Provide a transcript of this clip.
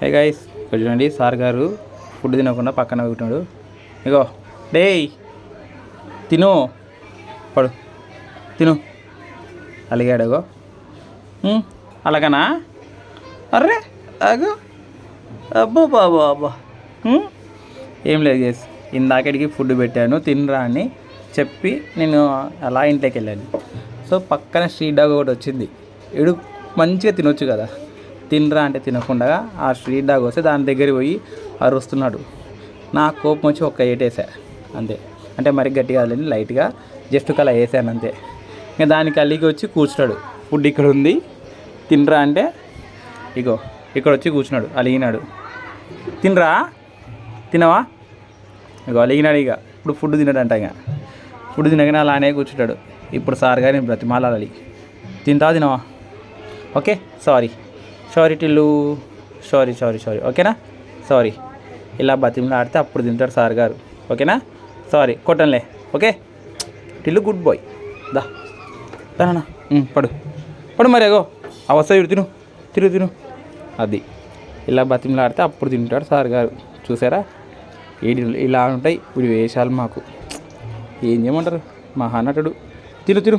Hey guys ఇక్కడ చూడండి sir garu food తినకుండా పక్కన కూర్చున్నాడు. ఇగో డేయ్ తిను. పడు తిను. అలిగాడు అలాగనా? అర్రే అగో అబ్బో బాబో అబ్బా ఏం లేదు గేస్ ఇందాకడికి ఫుడ్ పెట్టాను తినరా అని చెప్పి నేను అలా ఇంట్లోకి వెళ్ళాను. సో పక్కన స్ట్రీట్ డాగ్ ఒకటి వచ్చింది. ఇడు మంచిగా తినొచ్చు కదా. తినరా అంటే తినకుండా ఆ స్ట్రీట్ డాగ్ వస్తే దాని దగ్గర పోయి అరుస్తున్నాడు. నా కోపం వచ్చి ఒక్క ఏటేసా అంతే. అంటే మరి గట్టిగా లేని లైట్గా జస్ట్ అలా వేసాను అంతే. ఇంకా దానికి అల్లికి వచ్చి కూర్చున్నాడు. ఫుడ్ ఇక్కడ ఉంది తినరా అంటే ఇగో ఇక్కడ వచ్చి కూర్చున్నాడు అలిగినాడు. తినరా? తినవా? ఇగో అలిగినాడు ఇక ఇప్పుడు ఫుడ్ తినడంట ఇక ఫుడ్ తినగానే అలానే కూర్చుంటాడు. ఇప్పుడు సార్ గారిని బ్రతిమాలాలి. తింటా తినవా? Okay sorry. Sorry Tillu sorry sorry sorry ఓకేనా సారీ ఇలా బతిమలు ఆడితే అప్పుడు తింటాడు సార్ గారు. ఓకేనా సారీ కొట్టంలే ఓకే టిల్లు గుడ్ బాయ్ దా. దానా పడు. పడు మరి అగో. ఆ వస్తాయి తిను. తిరుగు తిను. అది. ఇలా బతిమలు ఆడితే అప్పుడు తింటాడు సార్ గారు. చూసారా? ఏడి ఇలా ఉంటాయి. ఇప్పుడు వేషాలు మాకు. ఏం చేయమంటారు? మహానటుడు తిను తిరు